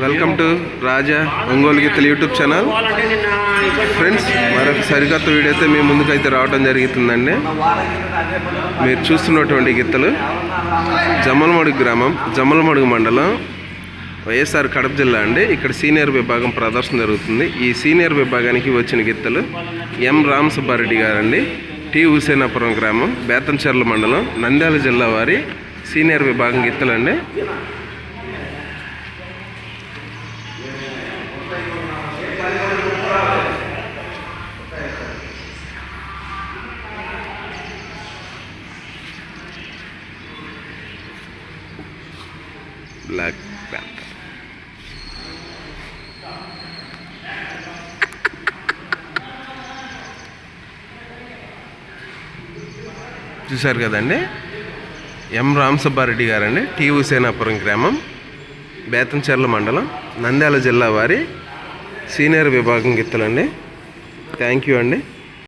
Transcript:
Welcome to రాజా ఒంగోలు గీతలు YouTube channel friends మరొక సరికొత్త వీడియో అయితే మీ ముందుకైతే రావడం జరుగుతుందండి. మీరు చూస్తున్నటువంటి గీతలు జమ్మలమడుగు గ్రామం జమ్మలమడుగు మండలం వైఎస్ఆర్ కడప జిల్లా అండి. ఇక్కడ సీనియర్ విభాగం ప్రదర్శన జరుగుతుంది. ఈ సీనియర్ విభాగానికి వచ్చిన గిత్తలు ఎం రామ్ సుబ్బారెడ్డి గారండి. టి హుసేనాపురం గ్రామం బేతంచెర్ల మండలం నంద్యాల జిల్లా వారి సీనియర్ విభాగం గిత్తలండి బ్లాక్ ప్యాంతర్ చూశారు కదండి? ఎం రామసుబ్బారెడ్డి గారండి టీవీ సేనాపురం గ్రామం. బేతంచెర్ల మండలం నంద్యాల జిల్లా వారి సీనియర్ విభాగం గిత్తలండి. థ్యాంక్ యూ అండి.